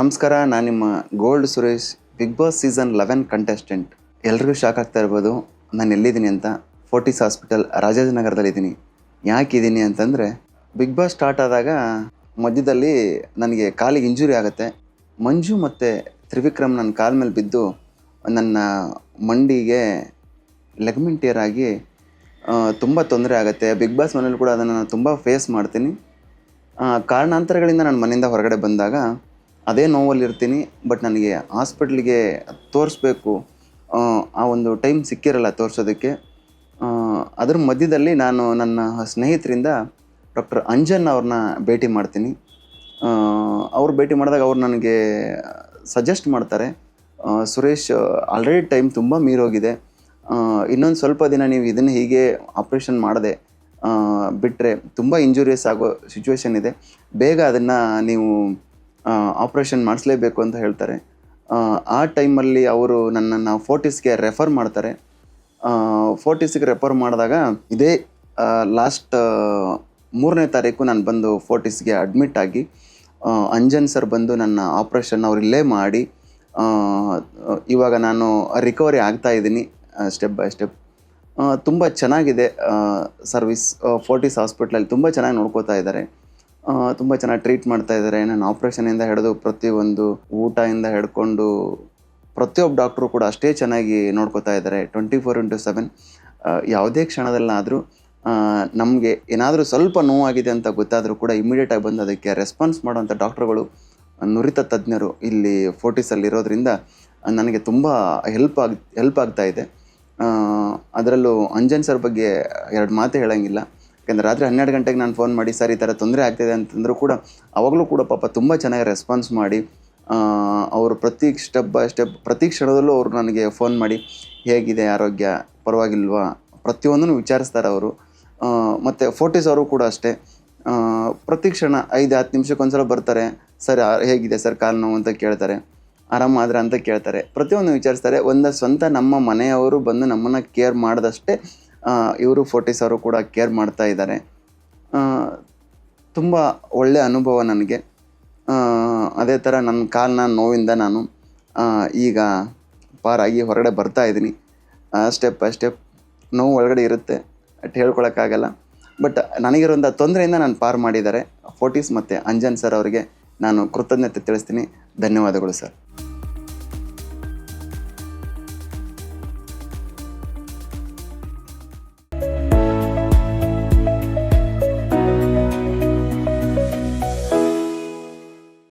ನಮಸ್ಕಾರ, ನಾನು ನಿಮ್ಮ gold Suresh big boss season eleven contestant ಎಲ್ರಿಗೂ ಶಾಕ್ ಆಗ್ತಾ ಇರ್ಬೋದು. ನಾನು ಎಲ್ಲಿದ್ದೀನಿ ಅಂತ ಫೋರ್ಟಿಸ್ ಹಾಸ್ಪಿಟಲ್ ರಾಜಾಜಿನಗರದಲ್ಲಿದ್ದೀನಿ ಯಾಕೆ ಇದ್ದೀನಿ ಅಂತಂದರೆ ಬಿಗ್ ಬಾಸ್ ಸ್ಟಾರ್ಟ್ ಆದಾಗ ಮಧ್ಯದಲ್ಲಿ ನನಗೆ ಕಾಲಿಗೆ ಇಂಜುರಿ ಆಗುತ್ತೆ. ಮಂಜು ಮತ್ತು ತ್ರಿವಿಕ್ರಮ್ ನನ್ನ ಕಾಲ ಮೇಲೆ ಬಿದ್ದು ನನ್ನ ಮಂಡಿಗೆ ಲೆಗ್ಮೆಂಟಿಯರ್ ಆಗಿ ತುಂಬ ತೊಂದರೆ ಆಗುತ್ತೆ. ಬಿಗ್ ಬಾಸ್ ಮನೇಲಿ ಕೂಡ ಅದನ್ನು ನಾನು ತುಂಬ ಫೇಸ್ ಮಾಡ್ತೀನಿ. ಕಾರಣಾಂತರಗಳಿಂದ ನಾನು ಮನೆಯಿಂದ ಹೊರಗಡೆ ಬಂದಾಗ ಅದೇ ನೋವಲ್ಲಿ ಇರ್ತೀನಿ ಬಟ್ ನನಗೆ ಹಾಸ್ಪಿಟ್ಲಿಗೆ ತೋರಿಸ್ಬೇಕು. ಆ ಒಂದು ಟೈಮ್ ಸಿಕ್ಕಿರಲ್ಲ ತೋರಿಸೋದಕ್ಕೆ. ಅದ್ರ ಮಧ್ಯದಲ್ಲಿ ನಾನು ನನ್ನ ಸ್ನೇಹಿತರಿಂದ ಡಾಕ್ಟರ್ ಅಂಜನ್ ಅವ್ರನ್ನ ಭೇಟಿ ಮಾಡ್ತೀನಿ. ಅವ್ರು ಭೇಟಿ ಮಾಡಿದಾಗ ಅವ್ರು ನನಗೆ ಸಜೆಸ್ಟ್ ಮಾಡ್ತಾರೆ ಸುರೇಶ್ ಆಲ್ರೆಡಿ ಟೈಮ್ ತುಂಬ ಮೀರೋಗಿದೆ. ಇನ್ನೊಂದು ಸ್ವಲ್ಪ ದಿನ ನೀವು ಇದನ್ನು ಹೀಗೆ ಆಪ್ರೇಷನ್ ಮಾಡದೆ ಬಿಟ್ಟರೆ ತುಂಬ ಇಂಜುರಿಯಸ್ ಆಗೋ ಸಿಚುವೇಶನ್ ಇದೆ. ಬೇಗ ಅದನ್ನು ನೀವು ಆಪ್ರೇಷನ್ ಮಾಡಿಸ್ಲೇಬೇಕು ಅಂತ ಹೇಳ್ತಾರೆ. ಆ, ಟೈಮಲ್ಲಿ ಅವರು ನನ್ನನ್ನು ಫೋರ್ಟಿಸ್ಗೆ ರೆಫರ್ ಮಾಡ್ತಾರೆ. ಫೋರ್ಟಿಸ್ಗೆ ರೆಫರ್ ಮಾಡಿದಾಗ ಇದೇ ಲಾಸ್ಟ್ ಮೂರನೇ ತಾರೀಕು ನಾನು ಬಂದು ಫೋರ್ಟಿಸ್ಗೆ ಅಡ್ಮಿಟ್ ಆಗಿ ಅಂಜನ್ ಸರ್ ಬಂದು ನನ್ನ ಆಪ್ರೇಷನ್ ಅವ್ರು ಇಲ್ಲೇ ಮಾಡಿ ಇವಾಗ ನಾನು ರಿಕವರಿ ಆಗ್ತಾ ಇದ್ದೀನಿ ಸ್ಟೆಪ್ ಬೈ ಸ್ಟೆಪ್ ತುಂಬ ಚೆನ್ನಾಗಿದೆ ಸರ್ವಿಸ್ ಫೋರ್ಟಿಸ್ ಹಾಸ್ಪಿಟ್ಲಲ್ಲಿ ತುಂಬ ಚೆನ್ನಾಗಿ ನೋಡ್ಕೋತಾ ಇದ್ದಾರೆ. ತುಂಬ ಚೆನ್ನಾಗಿ ಟ್ರೀಟ್ ಮಾಡ್ತಾ ಇದ್ದಾರೆ ನಾನು ಆಪ್ರೇಷನಿಂದ ಹಿಡಿದು ಪ್ರತಿಯೊಂದು ಊಟದಿಂದ ಹಿಡ್ಕೊಂಡು ಪ್ರತಿಯೊಬ್ಬ ಡಾಕ್ಟ್ರು ಕೂಡ ಅಷ್ಟೇ ಚೆನ್ನಾಗಿ ನೋಡ್ಕೋತಾ ಇದ್ದಾರೆ ಟ್ವೆಂಟಿ ಫೋರ್ ಇಂಟು ಸೆವೆನ್ ಯಾವುದೇ ಕ್ಷಣದಲ್ಲಾದರೂ ನಮಗೆ ಏನಾದರೂ ಸ್ವಲ್ಪ ನೋವಾಗಿದೆ ಅಂತ ಗೊತ್ತಾದರೂ ಕೂಡ ಇಮಿಡಿಯೇಟಾಗಿ ಬಂದು ಅದಕ್ಕೆ ರೆಸ್ಪಾನ್ಸ್ ಮಾಡುವಂಥ ಡಾಕ್ಟ್ರುಗಳು ನುರಿತ ತಜ್ಞರು ಇಲ್ಲಿ ಫೋರ್ಟಿಸಲ್ಲಿರೋದ್ರಿಂದ ನನಗೆ ತುಂಬ ಹೆಲ್ಪ್ ಆಗಿ ಹೆಲ್ಪ್ ಆಗ್ತಾ ಇದೆ. ಅದರಲ್ಲೂ ಅಂಜನ್ ಸರ್ ಬಗ್ಗೆ ಎರಡು ಮಾತು ಹೇಳೋಂಗಿಲ್ಲ. ಯಾಕಂದರೆ ರಾತ್ರಿ ಹನ್ನೆರಡು ಗಂಟೆಗೆ ನಾನು ಫೋನ್ ಮಾಡಿ, ಸರ್, ಈ ಥರ ತೊಂದರೆ ಆಗ್ತಿದೆ ಅಂತಂದರೂ ಕೂಡ ಅವಾಗಲೂ ಕೂಡ ಪಾಪ ತುಂಬ ಚೆನ್ನಾಗಿ ರೆಸ್ಪಾನ್ಸ್ ಮಾಡಿ ಅವರು ಪ್ರತಿ ಸ್ಟೆಪ್ ಬೈ ಸ್ಟೆಪ್ ಪ್ರತಿ ಕ್ಷಣದಲ್ಲೂ ಅವರು ನನಗೆ ಫೋನ್ ಮಾಡಿ, ಹೇಗಿದೆ ಆರೋಗ್ಯ? ಪರವಾಗಿಲ್ವಾ? ಪ್ರತಿಯೊಂದನ್ನು ವಿಚಾರಿಸ್ತಾರೆ ಅವರು. ಮತ್ತು ಫೋರ್ಟಿಸ್ ಅವರು ಕೂಡ ಅಷ್ಟೇ. ಪ್ರತಿ ಕ್ಷಣ ಐದು, ಹತ್ತು ನಿಮಿಷಕ್ಕೊಂದ್ಸಲ ಬರ್ತಾರೆ, ಸರ್ ಹೇಗಿದೆ? ಸರ್, ಕಾಲು ನೋವು ಅಂತ ಕೇಳ್ತಾರೆ. ಆರಾಮಾದ್ರೆ ಅಂತ ಕೇಳ್ತಾರೆ. ಪ್ರತಿಯೊಂದು ವಿಚಾರಿಸ್ತಾರೆ. ಒಂದು ಸ್ವಂತ ನಮ್ಮ ಮನೆಯವರು ಬಂದು ನಮ್ಮನ್ನು ಕೇರ್ ಮಾಡಿದಷ್ಟೇ ಇವರು ಫೋರ್ಟಿಸ್ ಅವರು ಕೂಡ ಕೇರ್ ಮಾಡ್ತಾ ಇದ್ದಾರೆ. ತುಂಬ ಒಳ್ಳೆಯ ಅನುಭವ ನನಗೆ. ಅದೇ ಥರ ನನ್ನ ಕಾಲಿನ ನೋವಿಂದ ನಾನು ಈಗ ಪಾರಾಗಿ ಹೊರಗಡೆ ಬರ್ತಾ ಇದ್ದೀನಿ. ಸ್ಟೆಪ್ ಬೈ ಸ್ಟೆಪ್ ನೋವು ಒಳಗಡೆ ಇರುತ್ತೆ, ಅಟ್ ಹೇಳ್ಕೊಳಕ್ಕಾಗಲ್ಲ. ಬಟ್ ನನಗಿರುವಂಥ ತೊಂದರೆಯಿಂದ ನಾನು ಪಾರು ಮಾಡಿದ್ದಾರೆ. ಫೋರ್ಟಿಸ್ ಮತ್ತು ಅಂಜನ್ ಸರ್ ಅವರಿಗೆ ನಾನು ಕೃತಜ್ಞತೆ ತಿಳಿಸ್ತೀನಿ. ಧನ್ಯವಾದಗಳು ಸರ್.